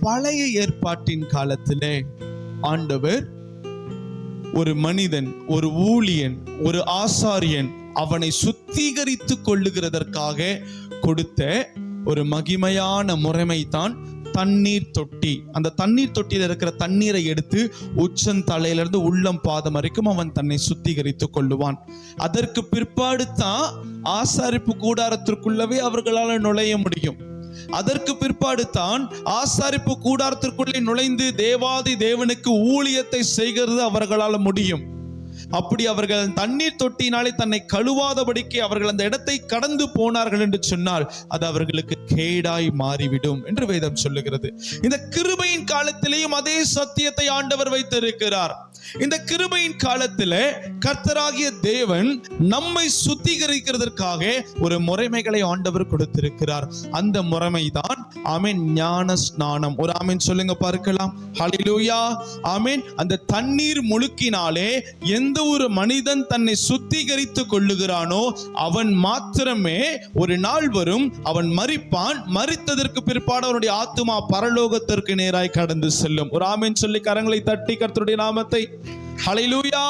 பழைய ஏற்பாட்டின் காலத்திலே ஆண்டவர் ஒரு மனிதன் ஒரு ஊழியன் ஒரு ஆசாரியன் அவனை சுத்திகரித்து கொள்ளுகிறதற்காக கொடுத்த ஒரு மகிமையான முறைமை தான் தண்ணீர் தொட்டி. அந்த தண்ணீர் தொட்டியில் இருக்கிற தண்ணீரை எடுத்து உச்சந்தலையிலிருந்து உள்ளம் பாதம் வரைக்கும் அவன் தன்னை சுத்திகரித்து கொள்ளுவான். அதற்கு பிற்பாடு தான் ஆசாரிப்பு கூடாரத்திற்குள்ளவே அவர்களால் நுழைய முடியும். அதற்கு பிற்பாடு தான் ஆசாரிப்பு கூடாரத்திற்குள்ளே நுழைந்து தேவாதி தேவனுக்கு ஊழியத்தை செய்கிறது அவர்களால் முடியும். அப்படி அவர்கள் தண்ணீர் தொட்டினாலே தன்னை கழுவாதபடிக்கு அவர்கள் அந்த இடத்தை கடந்து போனார்கள் என்று சொன்னால் அது அவர்களுக்கு கேடாய் மாறிவிடும் என்று வேதம் சொல்லுகிறது. இந்த கிருபையின் காலத்திலேயும் அதே சத்தியத்தை ஆண்டவர் வைத்திருக்கிறார். இந்த கிருபையின் காலத்தில் கர்த்தராகிய தேவன் நம்மை சுத்திகரிக்கிறதற்காக ஒரு முறைமைகளை ஆண்டவர் கொடுத்திருக்கிறார். அந்த முறைமை தான் ஆமென் ஞான ஸ்நானம். ஒரு ஆமென் சொல்லுங்க பார்க்கலாம். ஹலிலூயா ஆமென். அந்த தண்ணீர் முழுக்கினாலே எந்த ஒரு மனிதன் தன்னை சுத்திகரித்து கொள்ளுகிறானோ அவன் மாத்திரமே ஒரு நாள் வரும் அவன் மறிப்பான் மறித்ததற்கு பிற்பாடு அவனுடைய ஆத்துமா பரலோகத்திற்கு நேராய் கடந்து செல்லும். ஒரு ஆமீன் சொல்லி கரங்களை தட்டி கர்த்தருடைய நாமத்தை ஹலையிலூயா